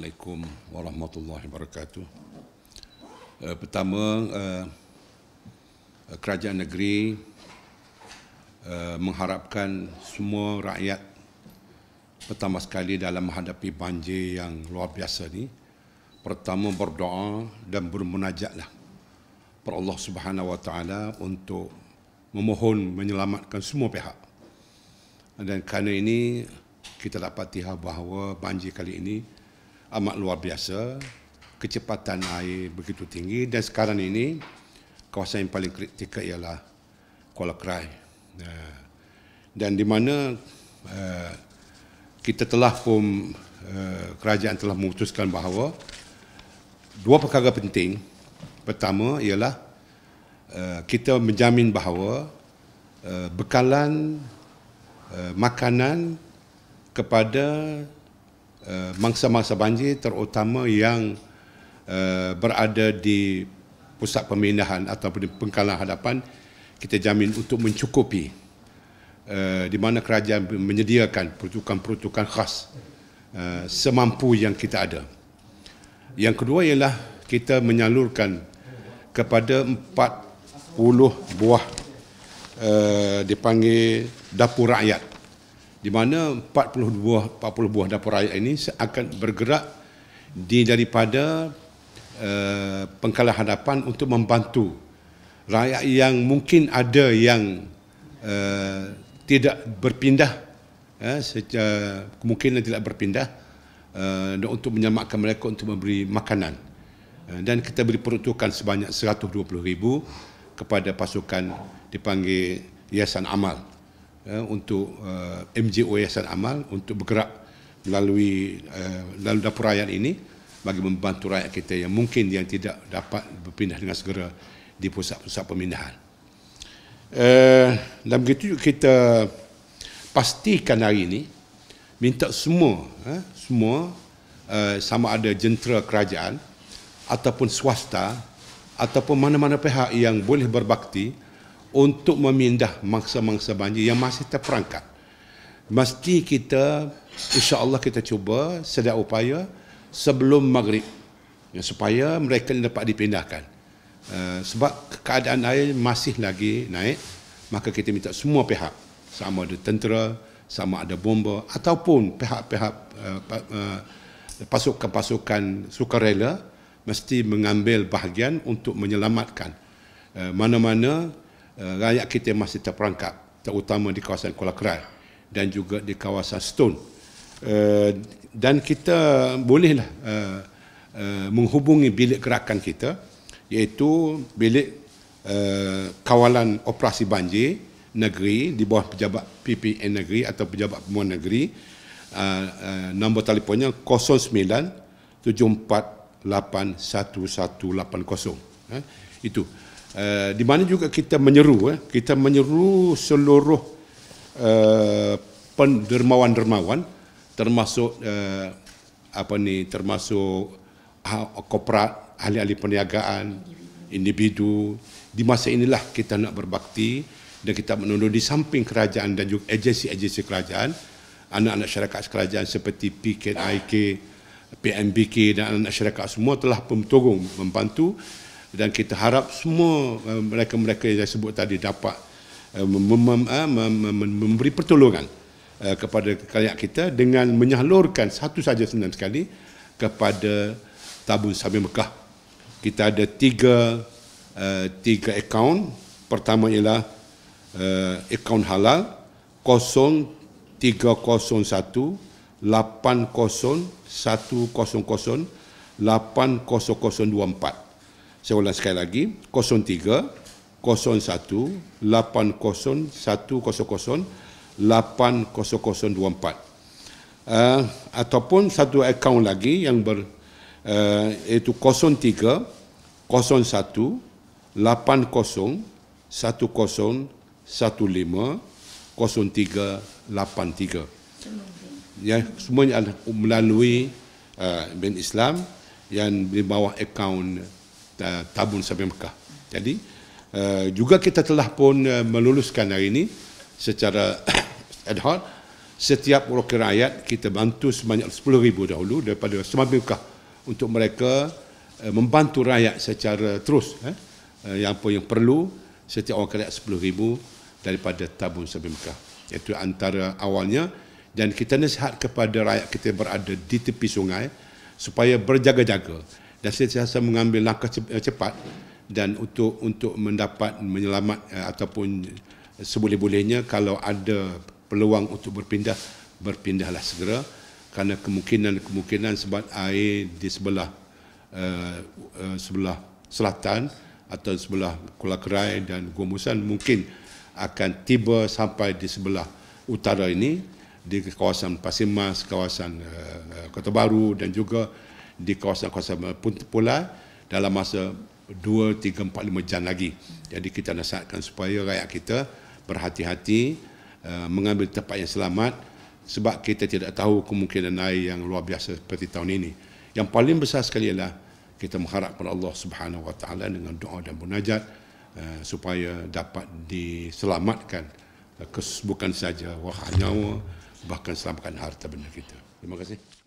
Assalamualaikum warahmatullahi wabarakatuh. Uh, pertama, uh, kerajaan negeri uh, mengharapkan semua rakyat pertama sekali dalam menghadapi banjir yang luar biasa ni, pertama berdoa dan bermunajatlah per Allah Subhanahu Wa Taala untuk memohon menyelamatkan semua pihak. Dan kerana ini kita dapat lihat bahawa banjir kali ini amat luar biasa. Kecepatan air begitu tinggi. Dan sekarang ini kawasan yang paling kritikal ialah Kuala Krai eh, dan di mana eh, kita telah pun eh, kerajaan telah memutuskan bahawa dua perkara penting. Pertama ialah kita menjamin bahawa bekalan makanan kepada Eh, mangsa-mangsa banjir terutama yang uh, berada di pusat pemindahan ataupun di pengkalan hadapan kita jamin untuk mencukupi uh, di mana kerajaan menyediakan peruntukan-peruntukan khas uh, semampu yang kita ada. Yang kedua ialah kita menyalurkan kepada 40 buah uh, dipanggil dapur rakyat di mana 40 buah 40 buah dapur rakyat ini akan bergerak di daripada uh, pengkalan hadapan untuk membantu rakyat yang mungkin ada yang uh, tidak berpindah uh, secara kemungkinan tidak berpindah uh, untuk menyelamatkan mereka untuk memberi makanan. Uh, dan kita beri peruntukan sebanyak 120 ribu kepada pasukan dipanggil Yayasan Amal uh, untuk uh, eh, MJO Yayasan Amal untuk bergerak melalui uh, lalu dapur rakyat ini bagi membantu rakyat kita yang mungkin yang tidak dapat berpindah dengan segera di pusat-pusat pemindahan. Uh, dalam begitu kita pastikan hari ini minta semua uh, semua uh, sama ada jentera kerajaan ataupun swasta ataupun mana-mana pihak yang boleh berbakti untuk memindah mangsa-mangsa banjir yang masih terperangkap. Mesti kita, insya Allah kita cuba sedia upaya sebelum maghrib ya, supaya mereka dapat dipindahkan. Uh, sebab keadaan air masih lagi naik, maka kita minta semua pihak, sama ada tentera, sama ada bomba ataupun pihak-pihak uh, pasukan-pasukan sukarela mesti mengambil bahagian untuk menyelamatkan mana-mana rakyat kita masih terperangkap terutama di kawasan Kuala Kerai dan juga di kawasan Stone. Uh, dan kita bolehlah uh, uh, menghubungi bilik gerakan kita iaitu bilik uh, kawalan operasi banjir negeri di bawah pejabat PPN negeri atau pejabat pemuan negeri. Uh, uh, nombor telefonnya 09 74 uh, itu Eh, di mana juga kita menyeru eh, kita menyeru seluruh uh, pendermawan-dermawan termasuk uh, apa ni termasuk uh, korporat ahli-ahli perniagaan individu. Di masa inilah kita nak berbakti dan kita menunduk di samping kerajaan dan juga agensi-agensi kerajaan anak-anak syarikat kerajaan seperti PKNIK PMBK dan anak-anak syarikat semua telah pemtolong membantu dan kita harap semua uh, mereka-mereka yang saya sebut tadi dapat uh, uh, memberi pertolongan kepada rakyat kita dengan menyalurkan satu saja senang sekali kepada tabung Sabi Mekah. Kita ada tiga tiga akaun. Pertama ialah akaun halal 0301 80 100 80 8024. Saya ulang sekali lagi. 03 01 80 100 8024 uh, ataupun satu akaun lagi yang ber uh, iaitu 03 01 80 10 15 0383 ya semuanya melalui uh, bin Islam yang di bawah akaun tabun sampai Mekah. Jadi uh, juga kita telah pun uh, meluluskan hari ini secara ad hoc setiap wakil rakyat kita bantu sebanyak 10,000 dahulu daripada semabukah untuk mereka uh, membantu rakyat secara terus eh, uh, yang apa yang perlu setiap wakil rakyat 10,000 daripada tabung semabukah itu antara awalnya dan kita nasihat kepada rakyat kita berada di tepi sungai supaya berjaga-jaga dan sentiasa mengambil langkah cepat dan untuk untuk mendapat menyelamat ataupun seboleh-bolehnya kalau ada peluang untuk berpindah berpindahlah segera. Kerana kemungkinan-kemungkinan sebab air di sebelah uh, uh, sebelah selatan atau sebelah Kuala Kerai dan Gua Musan mungkin akan tiba sampai di sebelah utara ini di kawasan Pasir Mas, kawasan uh, Kota Baru dan juga di kawasan-kawasan Pula dalam masa 2, 3, 4, 5 jam lagi. Jadi kita nasihatkan supaya rakyat kita berhati-hati Uh, mengambil tempat yang selamat sebab kita tidak tahu kemungkinan air yang luar biasa seperti tahun ini. Yang paling besar sekali ialah kita mengharap kepada Allah Subhanahu Wa Taala dengan doa dan munajat uh, supaya dapat diselamatkan uh, bukan saja wah nyawa bahkan selamatkan harta benda kita. Terima kasih.